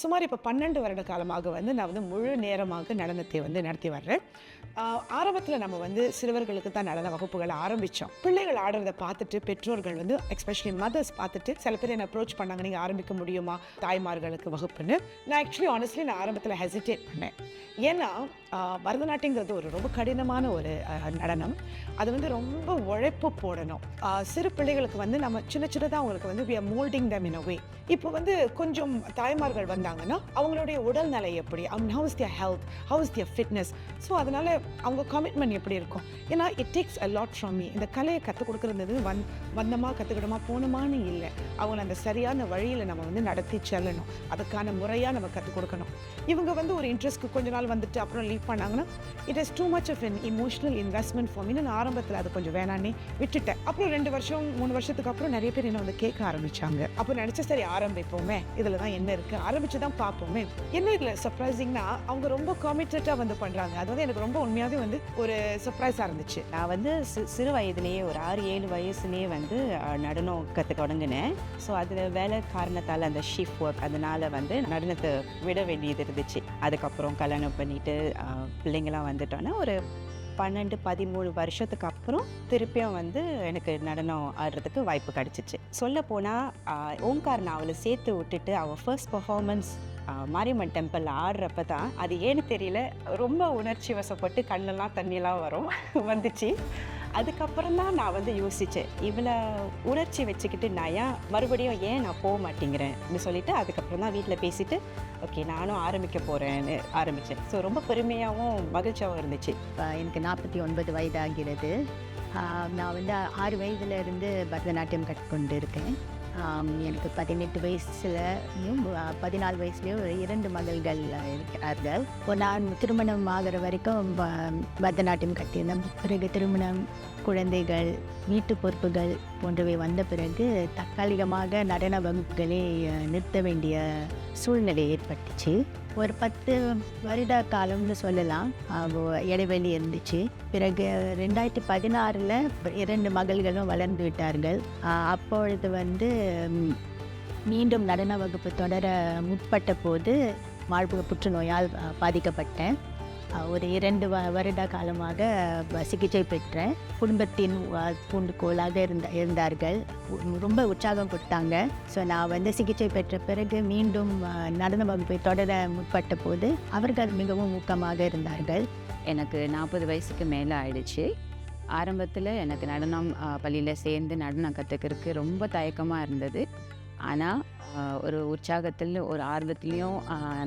சுமார் இப்போ பன்னெண்டு வருட காலமாக வந்து நான் வந்து முழு நேரமாக நடனத்தை வந்து நடத்தி வர்றேன். ஆரம்பத்தில் நம்ம வந்து சிறுவர்களுக்கு தான் நடன வகுப்புகளை ஆரம்பித்தோம் பிள்ளைகள் ஆடுறதை பார்த்துட்டு பெற்றோர்கள் வந்து எஸ்பெஷலி மதர்ஸ் பார்த்துட்டு சில பேர் என்ன அப்ரோச் பண்ணாங்க நீங்கள் ஆரம்பிக்க முடியுமா தாய்மார்களுக்கு வகுப்புன்னு? நான் ஆக்சுவலி ஆனஸ்ட்லி நான் ஆரம்பத்தில் ஹெசிடேட் பண்ணேன். ஏன்னா பரதநாட்டியங்கிறது ஒரு ரொம்ப கடினமான ஒரு நடனம். அது வந்து ரொம்ப உழைப்பு போடணும். சிறு பிள்ளைகளுக்கு வந்து நம்ம சின்ன சின்னதாக அவங்களுக்கு வந்து we are moulding them in a way இப்போ வந்து கொஞ்சம் தாய்மார்கள் வந்தாங்கன்னா அவங்களுடைய உடல்நிலை எப்படி? அவங்க how's their health how's their fitness so அதனால அவங்க கமிட்மெண்ட் எப்படி இருக்கும்? ஏன்னா it takes a lot from me இந்த கலையை கற்றுக் கொடுக்குறது வந் வந்தமா கற்றுக்கிட்டோமா போனோமான்னு இல்லை. அவங்கள அந்த சரியான வழியில் நம்ம வந்து நடத்தி செல்லணும். அதுக்கான முறையாக நம்ம கற்றுக் கொடுக்கணும். இவங்க வந்து ஒரு இன்ட்ரெஸ்ட்க்கு கொஞ்ச நாள் வந்துட்டு அப்புறம் லீவ் பண்ணாங்கன்னா it is too much of an emotional investment for mean நான் ஆரம்பத்தில் அது கொஞ்சம் வேணான்னே விட்டுட்டேன். அப்புறம் ரெண்டு வருஷம் மூணு வருஷத்துக்கு அப்புறம் நிறைய பேர் என்ன வந்து கேட்க ஆரம்பிச்சாங்க. அப்போ நினச்சா சரி ஆரம்பிப்போமே. இதில் தான் என்ன இருக்குது ஆரம்பித்து தான் பார்ப்போமே. என்ன இதில் சர்ப்ரைசிங்னா அவங்க ரொம்ப காமிட்டடாக வந்து பண்ணுறாங்க அது வந்து எனக்கு ரொம்ப உண்மையாகவே வந்து ஒரு சர்ப்ரைஸாக இருந்துச்சு. நான் வந்து சிறு வயதிலேயே ஒரு ஆறு ஏழு வயசுலேயே வந்து நடனம் கற்று தொடங்கினேன். ஸோ அதில் வேலை காரணத்தால் அந்த ஷிஃப்ட் ஒர்க் அதனால் வந்து நடனத்தை விட வேண்டியது இருந்துச்சு. அதுக்கப்புறம் கல்யாணம் பண்ணிவிட்டு பிள்ளைங்களாம் வந்துட்டோன்னா ஒரு பன்னெண்டு பதிமூணு வருஷத்துக்கு அப்புறம் திருப்பியும் வந்து எனக்கு நடனம் ஆடுறதுக்கு வாய்ப்பு கிடச்சிச்சு. சொல்ல போனால் ஓம்கார் நாவலை சேர்த்து விட்டுட்டு அவள் ஃபர்ஸ்ட் பர்ஃபார்மன்ஸ் மாரியம்மன் டெம்பிளில் ஆடுறப்ப தான் அது ஏன்னு தெரியல ரொம்ப உணர்ச்சி வசப்பட்டு கண்ணெல்லாம் தண்ணியெல்லாம் வரும் வந்துச்சு. அதுக்கப்புறம் தான் நான் வந்து யோசித்தேன் இவ்வளோ உணர்ச்சி வச்சுக்கிட்டு நான் ஏன் மறுபடியும் ஏன் நான் போக மாட்டேங்கிறேன் அப்படின்னு சொல்லிட்டு அதுக்கப்புறம் தான் வீட்டில் பேசிட்டு ஓகே நானும் ஆரம்பிக்க போகிறேன்னு ஆரம்பித்தேன் ஸோ ரொம்ப பெருமையாகவும் மகிழ்ச்சியாகவும் இருந்துச்சு. இப்போ எனக்கு நாற்பத்தி ஒன்பது வயதாகிறது. நான் வந்து ஆறு வயதுலேருந்து பரதநாட்டியம் கற்றுக்கொண்டு இருக்கேன் எனக்கு பதினெட்டு வயசுலையும் பதினாலு வயசுலேயும் ஒரு இரண்டு மகள்கள் இருக்கிறார்கள். நான் திருமணம் ஆகிற வரைக்கும் ப- பரதநாட்டியம் கட்டியிருந்தேன். பிறகு திருமணம் குழந்தைகள் வீட்டு பொறுப்புகள் போன்றவை வந்த பிறகு தற்காலிகமாக நடன வகுப்புகளை நிறுத்த வேண்டிய சூழ்நிலை ஏற்பட்டுச்சு. ஒரு பத்து வருட காலம்னு சொல்லலாம். இடைவெளி இருந்துச்சு. பிறகு ரெண்டாயிரத்தி பதினாறில் இரண்டு மகள்களும் வளர்ந்து விட்டார்கள். அப்பொழுது வந்து மீண்டும் நடன வகுப்பு தொடர முற்பட்ட போது மார்பக புற்றுநோயால் பாதிக்கப்பட்டேன். ஒரு இரண்டு வ வருட காலமாக சிகிச்சை பெற்றேன். குடும்பத்தின் ஆஹ், இருந்த இருந்தார்கள். ரொம்ப உற்சாகம் கொடுத்தாங்க. ஸோ நான் வந்து சிகிச்சை பெற்ற பிறகு மீண்டும் நடன வகுப்பை தொடர முற்பட்ட போது அவர்கள் மிகவும் ஊக்கமாக இருந்தார்கள். எனக்கு நாற்பது வயசுக்கு மேலே ஆயிடுச்சு. ஆரம்பத்தில் எனக்கு நடனம் பள்ளியில் சேர்ந்து நடனம் கற்றுக்கிறதுக்கு ரொம்ப தயக்கமாக இருந்தது. ஆனால் ஒரு உற்சாகத்தில் ஒரு ஆர்வத்துலேயும்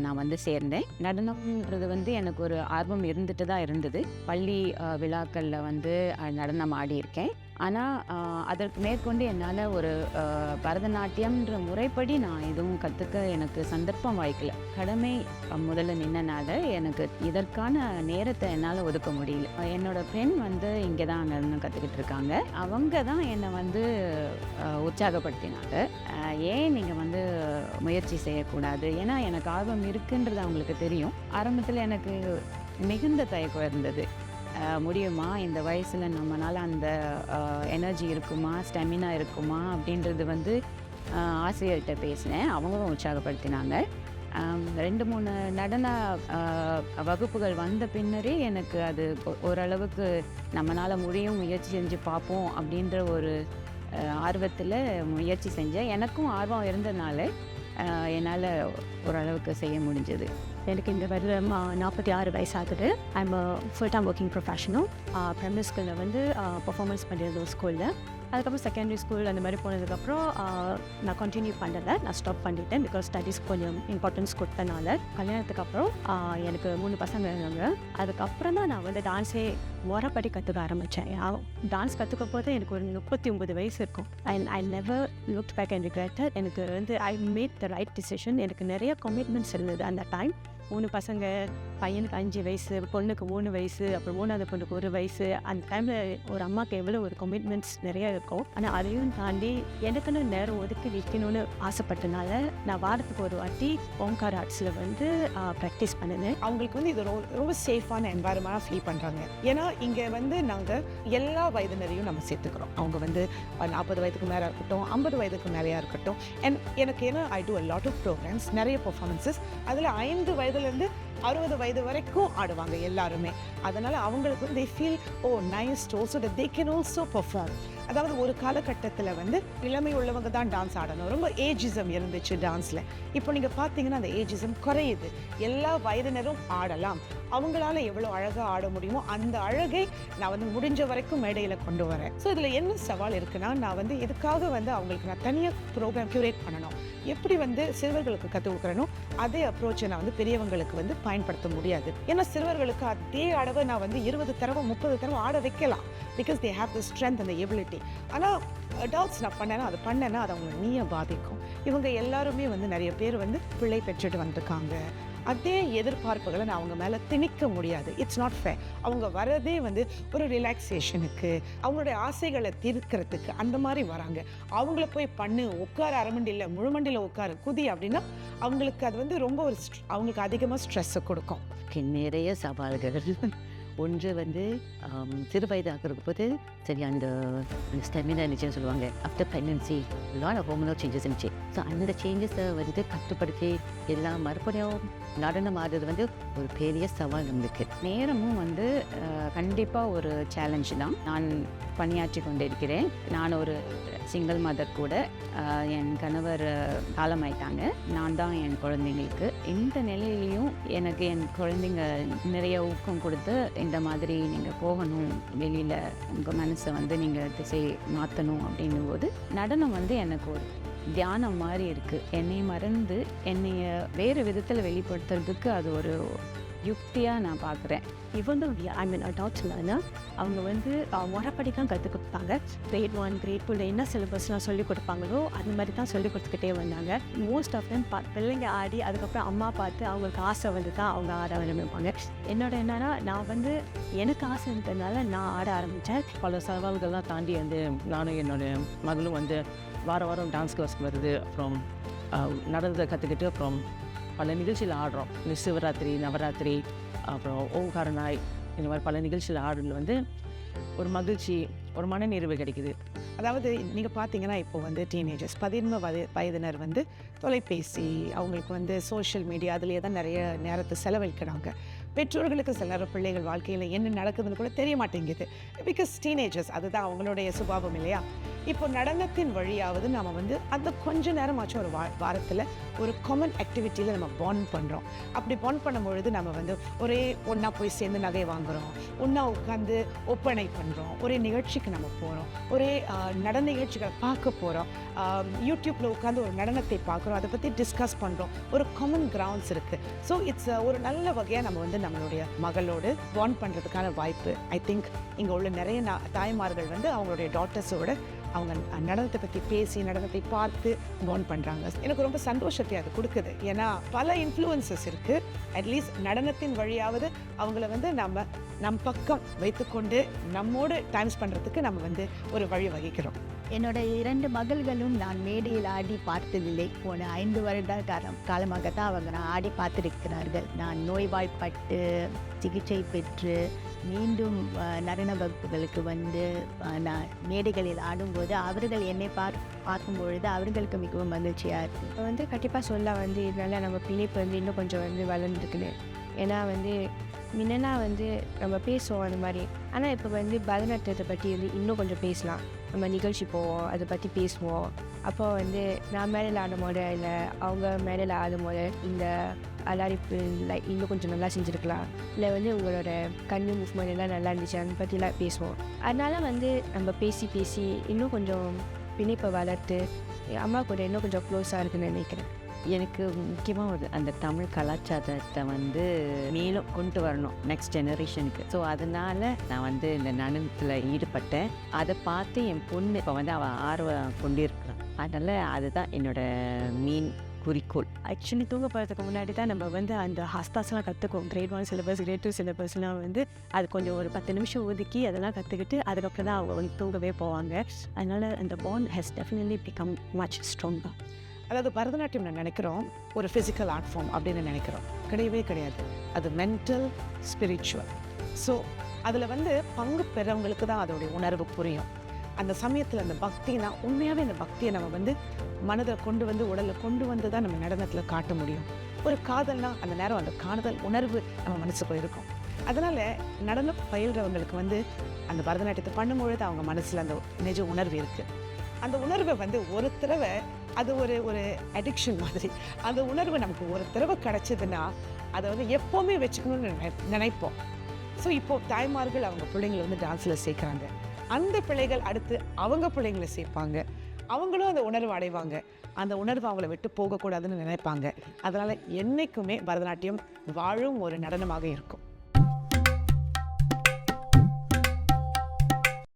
நான் வந்து சேர்ந்தேன். நடனம்ன்றது வந்து எனக்கு ஒரு ஆர்வம் இருந்துட்டு தான் இருந்தது. பள்ளி விழாக்களில் வந்து நடனம் ஆடியிருக்கேன். ஆனால் அதற்கு மேற்கொண்டு என்னால் ஒரு பரதநாட்டியம்ன்ற முறைப்படி நான் எதுவும் கற்றுக்க எனக்கு சந்தர்ப்பம் வாய்க்கல. கடமை முதல்ல நின்னனால எனக்கு இதற்கான நேரத்தை என்னால் ஒதுக்க முடியல. என்னோட பெண் வந்து இங்கே தான் நடனம் கற்றுக்கிட்டு இருக்காங்க அவங்க தான் என்னை வந்து உற்சாகப்படுத்தினாங்க. ஏன் நீங்கள் வந்து முயற்சி செய்யக்கூடாது? ஏன்னா எனக்கு ஆர்வம் இருக்குன்றது அவங்களுக்கு தெரியும். ஆரம்பத்தில் எனக்கு மிகுந்த தயக்கம் இருந்தது. முடியுமா? இந்த வயசில் நம்மளால் அந்த எனர்ஜி இருக்குமா? ஸ்டெமினா இருக்குமா? அப்படின்றது வந்து ஆசிரியர்கிட்ட பேசினேன். அவங்களும் உற்சாகப்படுத்தினாங்க. ரெண்டு மூணு நடன வகுப்புகள் வந்த பின்னரே எனக்கு அது ஓரளவுக்கு நம்மளால் முடியும் முயற்சி செஞ்சு பார்ப்போம் அப்படின்ற ஒரு ஆர்வத்தில் முயற்சி செஞ்சேன். எனக்கும் ஆர்வம் இருந்தனால என்னால் ஓரளவுக்கு செய்ய முடிஞ்சது. எனக்கு இந்த வருடம் நாற்பத்தி ஆறு வயசாகுது. I'm full time working professional primary ஸ்கூலில் வந்து பர்ஃபார்மன்ஸ் பண்ணியிருந்தோம் ஸ்கூலில் அதுக்கப்புறம் செகண்டரி ஸ்கூல் அந்த மாதிரி போனதுக்கப்புறம் நான் கண்டினியூ பண்ணலை. நான் ஸ்டாப் பண்ணிட்டேன் பிகாஸ் ஸ்டடீஸ் கொஞ்சம் இம்பார்ட்டன்ஸ் கொடுத்தனால. கல்யாணத்துக்கு அப்புறம் எனக்கு மூணு பசங்க இருந்தாங்க அதுக்கப்புறம் தான் நான் வந்து டான்ஸே ஓரப்படி கற்றுக்க ஆரம்பித்தேன் டான்ஸ் கற்றுக்க போது எனக்கு ஒரு முப்பத்தி ஒம்பது வயசு இருக்கும். And I never look back and regretted எனக்கு வந்து I made the right decision எனக்கு நிறைய கமிட்மெண்ட்ஸ் இருந்தது அந்த டைம் மூணு பசங்க பையனுக்கு அஞ்சு வயசு பொண்ணுக்கு மூணு வயசு அப்புறம் மூணாவது பொண்ணுக்கு ஒரு வயசு. அந்த டைமில் ஒரு அம்மாவுக்கு எவ்வளோ ஒரு கமிட்மெண்ட்ஸ் நிறைய இருக்கும். ஆனால் அதையும் தாண்டி எனக்குன்னு நேரம் ஒதுக்கி வைக்கணும்னு ஆசைப்பட்டனால நான் வாரத்துக்கு ஒரு வாட்டி ஓம்கார் ஆர்ட்ஸில் வந்து ப்ராக்டிஸ் பண்ணினேன். அவங்களுக்கு வந்து இது ரொம்ப ரொம்ப சேஃபான என்வாயர்மெண்டாக ஃபீல் பண்ணுறாங்க ஏன்னா இங்கே வந்து நாங்கள் எல்லா வயதினரையும் நம்ம சேர்த்துக்கிறோம். அவங்க வந்து நாற்பது வயதுக்கு மேலே இருக்கட்டும் ஐம்பது வயதுக்கு மேலேயா இருக்கட்டும். அண்ட் எனக்கு ஏன்னா I do a lot of programmes நிறைய பர்ஃபார்மன்ஸஸ் அதில் ஐந்து வயது வயதுலேருந்து அறுபது வயது வரைக்கும் ஆடுவாங்க எல்லாருமே. அதனால் அவங்களுக்கு வந்து they feel oh nice also they can also perform அதாவது ஒரு காலகட்டத்தில் வந்து இளமை உள்ளவங்க தான் டான்ஸ் ஆடணும். ரொம்ப ஏஜிசம் இருந்துச்சு டான்ஸில் இப்போ நீங்கள் பார்த்தீங்கன்னா அந்த ஏஜிசம் குறையுது. எல்லா வயதினரும் ஆடலாம். அவங்களால எவ்வளோ அழகாக ஆட முடியுமோ அந்த அழகை நான் வந்து முடிஞ்ச வரைக்கும் மேடையில் கொண்டு வரேன். ஸோ இதில் என்ன சவால் இருக்குன்னா நான் வந்து இதுக்காக வந்து அவங்களுக்கு நான் தனியாக ப்ரோக்ராம் க்யூரேட் பண்ணணும்? எப்படி வந்து சிறுவர்களுக்கு கற்றுக் கொடுக்குறேனோ அதே அப்ரோச்சை நான் வந்து பெரியவங்களுக்கு வந்து பயன்படுத்த முடியாது. ஏன்னா சிறுவர்களுக்கு அதே அளவை நான் வந்து இருபது தடவை முப்பது தடவை ஆட வைக்கலாம். Because they have the strength அந்த எபிலிட்டி ஆனால் அடால்ட்ஸ் நான் பண்ணேன்னா அது பண்ணேன்னா அது அவங்களை நீய பாதிக்கும். இவங்க எல்லாருமே வந்து நிறைய பேர் வந்து பிள்ளை பெற்றுட்டு வந்திருக்காங்க. அதே எதிர்பார்ப்புகளை நான் அவங்க மேலே திணிக்க முடியாது. இட்ஸ் நாட் ஃபேர் அவங்க வரதே வந்து ஒரு ரிலாக்ஸேஷனுக்கு அவங்களுடைய ஆசைகளை தீர்க்கிறதுக்கு அந்த மாதிரி வராங்க. அவங்கள போய் பண்ணு உட்கார அரமண்டியில் முழுமண்டியில் உட்காரு குதி அப்படின்னா அவங்களுக்கு அது வந்து ரொம்ப ஒரு அவங்களுக்கு அதிகமாக ஸ்ட்ரெஸ்ஸை கொடுக்கும். நிறைய சவால்கள். ஒன்று வந்து சிறு வயதாக இருக்கும்போது சரி அந்த ஸ்டெமினா நிச்சயம் சொல்லுவாங்க. After pregnancy lot of hormonal changes இருந்துச்சு. ஸோ அந்த சேஞ்சஸை வந்து கட்டுப்படுத்தி எல்லாம் மறுபடியும் நடனம் ஆடுறது வந்து ஒரு பெரிய சவால் நம்மளுக்கு. நேரமும் வந்து கண்டிப்பாக ஒரு சேலஞ்சு தான். நான் பணியாற்றி கொண்டிருக்கிறேன். நான் ஒரு சிங்கிள் மதர் கூட என் கணவர் காலமாயிட்டாங்க. நான் தான் என் குழந்தைங்களுக்கு. இந்த நிலையிலையும் எனக்கு என் குழந்தைங்க நிறைய ஊக்கம் கொடுத்து இந்த மாதிரி நீங்கள் போகணும் வெளியில் உங்கள் மனசை வந்து நீங்கள் திசை மாற்றணும் அப்படின்னும் போது நடனம் வந்து எனக்கு ஒரு தியானம் மாதிரி இருக்குது என்னை மறந்து என்னைய வேறு விதத்தில் வெளிப்படுத்துறதுக்கு அது ஒரு யுக்தியாக நான் பார்க்குறேன். இவங்க ஐ மீன் அடால்ட்ஸ் லேர்னர் அவங்க வந்து அஹ், முறைப்படி தான் கற்றுக் கொடுப்பாங்க. கிரேட் ஒன் கிரேட் டூவில் என்ன சிலபஸ்லாம் சொல்லிக் கொடுப்பாங்களோ அந்த மாதிரி தான் சொல்லிக் கொடுத்துக்கிட்டே வந்தாங்க. மோஸ்ட் ஆஃப் தெம் பா பிள்ளைங்க ஆடி அதுக்கப்புறம் அம்மா பார்த்து அவங்களுக்கு ஆசை வந்து தான் அவங்க ஆட ஆரம்பிப்பாங்க. என்னோட என்னன்னா நான் வந்து எனக்கு ஆசை இருந்ததுனால நான் ஆட ஆரம்பித்தேன் பல சவால்கள்லாம் தாண்டி வந்து நானும் என்னோட மகளும் வந்து வார வாரம் டான்ஸ் கிளாஸ்க்கு வருது. அப்புறம் ஆஹ், நடனத்தை கற்றுக்கிட்டு அப்புறம் பல நிகழ்ச்சியில் ஆடுறோம். இந்த சிவராத்திரி நவராத்திரி அப்புறம் ஓங்கார நாய் இந்த மாதிரி பல நிகழ்ச்சியில் ஆடுறதுல வந்து ஒரு மகிழ்ச்சி ஒரு மனநிறைவு கிடைக்குது. அதாவது நீங்கள் பார்த்தீங்கன்னா இப்போ வந்து டீனேஜர்ஸ் பதின்ம வயது வயதினர் வந்து தொலைபேசி அவங்களுக்கு வந்து சோஷியல் மீடியா அதுலேயே தான் நிறைய நேரத்தை செலவழிக்கிறாங்க. பெற்றோர்களுக்கு சில நேரம் பிள்ளைகள் வாழ்க்கையில் என்ன நடக்குதுன்னு கூட தெரிய மாட்டேங்குது. பிகாஸ் டீனேஜர்ஸ் அதுதான் அவங்களுடைய சுபாவம் இல்லையா? இப்போ நடனத்தின் வழியாவது நம்ம வந்து அந்த கொஞ்ச நேரமாச்சும் ஒரு வா வாரத்தில் ஒரு காமன் ஆக்டிவிட்டியில் நம்ம பாண்ட் பண்ணுறோம் அப்படி பாண்ட் பண்ணும்பொழுது நம்ம வந்து ஒரே ஒன்றா போய் சேர்ந்து நகை வாங்குகிறோம் ஒன்றா உட்காந்து ஒப்பனை பண்ணுறோம் ஒரே நிகழ்ச்சிக்கு நம்ம போகிறோம் ஒரே நடன நிகழ்ச்சிகளை பார்க்க போகிறோம் யூடியூப்பில் உட்காந்து ஒரு நடனத்தை பார்க்குறோம். அதை பற்றி டிஸ்கஸ் பண்ணுறோம் ஒரு காமன் கிரவுண்ட்ஸ் இருக்குது ஸோ இட்ஸ் ஒரு நல்ல வகையாக நம்ம வந்து நம்மளுடைய மகளோடு பாண்ட் பண்ணுறதுக்கான வாய்ப்பு ஐ திங்க் இங்கே உள்ள நிறைய நா- தாய்மார்கள் வந்து அவங்களுடைய டாட்டர்ஸோட அவங்க நடனத்தை பற்றி பேசி நடனத்தை பார்த்து பாண்ட் பண்ணுறாங்க எனக்கு ரொம்ப சந்தோஷத்தை அது கொடுக்குது. ஏன்னா பல இன்ஃப்ளூயன்சஸ் இருக்குது அட்லீஸ்ட் நடனத்தின் வழியாவது அவங்கள வந்து நம்ம நம் பக்கம் வைத்துக்கொண்டு நம்மோடு டைம்ஸ் பண்ணுறதுக்கு நம்ம வந்து ஒரு வழி வகிக்கிறோம். என்னோட இரண்டு மகள்களும் நான் மேடையில் ஆடி பார்த்ததில்லை. போன ஐந்து வருட காலம் காலமாக தான் அவங்க நான் ஆடி பார்த்துருக்கிறார்கள். நான் நோய்வாய்ப்பட்டு சிகிச்சை பெற்று மீண்டும் நடன வகுப்புகளுக்கு வந்து நான் மேடைகளில் ஆடும்போது அவர்கள் என்னை பார் பார்க்கும் பொழுது அவர்களுக்கு மிகவும் மகிழ்ச்சியாக இருக்குது இப்போ வந்து கண்டிப்பாக சொல்ல வந்து இதனால நம்ம பிணைப்பு வந்து இன்னும் கொஞ்சம் வந்து வளர்ந்துருக்குது. ஏன்னா வந்து முன்னெல்லாம் வந்து நம்ம பேசுவோம் அந்த மாதிரி. ஆனால் இப்போ வந்து பரதநாட்டியத்தை பற்றி வந்து இன்னும் கொஞ்சம் பேசலாம். நம்ம நிகழ்ச்சி போவோம் அதை பற்றி பேசுவோம். அப்போ வந்து நான் மேலே ஆடும் போது இல்லை அவங்க மேலே ஆடும் போது இந்த அலாரிப்பு இல்லை இன்னும் கொஞ்சம் நல்லா செஞ்சுருக்கலாம். இல்லை வந்து உங்களோட கண்ணு மூவ்மெண்ட் எல்லாம் நல்லா இருந்துச்சு அதை பற்றிலாம் பேசுவோம். அதனால வந்து நம்ம பேசி பேசி இன்னும் கொஞ்சம் பிணைப்பை வளர்த்து அம்மா கூட இன்னும் கொஞ்சம் க்ளோஸாக இருக்குன்னு நினைக்கிறேன். எனக்கு முக்கியமாக ஒரு அந்த தமிழ் கலாச்சாரத்தை வந்து மேலும் கொண்டு வரணும் நெக்ஸ்ட் ஜெனரேஷனுக்கு ஸோ அதனால் நான் வந்து இந்த நடனத்தில் ஈடுபட்டேன். அதை பார்த்து என் பொண்ணு இப்போ வந்து அவள் ஆர்வம் கொண்டிருக்கிறான் அதனால் அதுதான் என்னோட மீன் குறிக்கோள். ஆக்சுவலி தூங்க போகிறதுக்கு முன்னாடி தான் நம்ம வந்து அந்த ஹஸ்தாஸ்லாம் கற்றுக்குவோம் grade one syllabus grade two சிலபஸ்லாம் வந்து அது கொஞ்சம் ஒரு பத்து நிமிஷம் ஒதுக்கி அதெல்லாம் கற்றுக்கிட்டு அதுக்கப்புறம் தான் அவங்க வந்து தூங்கவே போவாங்க. அதனால் அந்த bond has definitely become much ஸ்ட்ராங்காக அதாவது பரதநாட்டியம் நான் நினைக்கிறோம் ஒரு ஃபிசிக்கல் ஆர்ட் ஃபார்ம் அப்படின்னு நினைக்கிறோம். கிடையவே கிடையாது. அது மென்டல் ஸ்பிரிச்சுவல் ஸோ அதில் வந்து பங்கு பெறவங்களுக்கு தான் அதோடைய உணர்வு புரியும். அந்த சமயத்தில் அந்த பக்தினா உண்மையாகவே அந்த பக்தியை நம்ம வந்து மனதில் கொண்டு வந்து உடலில் கொண்டு வந்து தான் நம்ம நடனத்தில் காட்ட முடியும். ஒரு காதல்னா அந்த நேரம் அந்த காதல் உணர்வு நம்ம மனசுக்குள்ள இருக்கும். அதனால் நடனம் பயில்றவங்களுக்கு வந்து அந்த பரதநாட்டியத்தை பண்ணும்பொழுது அவங்க மனசில் அந்த நிஜ உணர்வு இருக்குது அந்த உணர்வை வந்து ஒரு தடவை அது ஒரு ஒரு அடிக்ஷன் மாதிரி. அந்த உணர்வு நமக்கு ஒரு தடவை கிடைச்சதுன்னா அதை வந்து எப்போவுமே வச்சுக்கணும்னு நினை நினைப்போம். ஸோ இப்போது தாய்மார்கள் அவங்க பிள்ளைங்களை வந்து டான்ஸில் சேர்க்குறாங்க. அந்த பிள்ளைகள் அடுத்து அவங்க பிள்ளைங்களை சேர்ப்பாங்க. அவங்களும் அந்த உணர்வு அடைவாங்க. அந்த உணர்வு அவங்கள விட்டு போகக்கூடாதுன்னு நினைப்பாங்க. அதனால் என்றைக்குமே பரதநாட்டியம் வாழும் ஒரு நடனமாக இருக்கும்.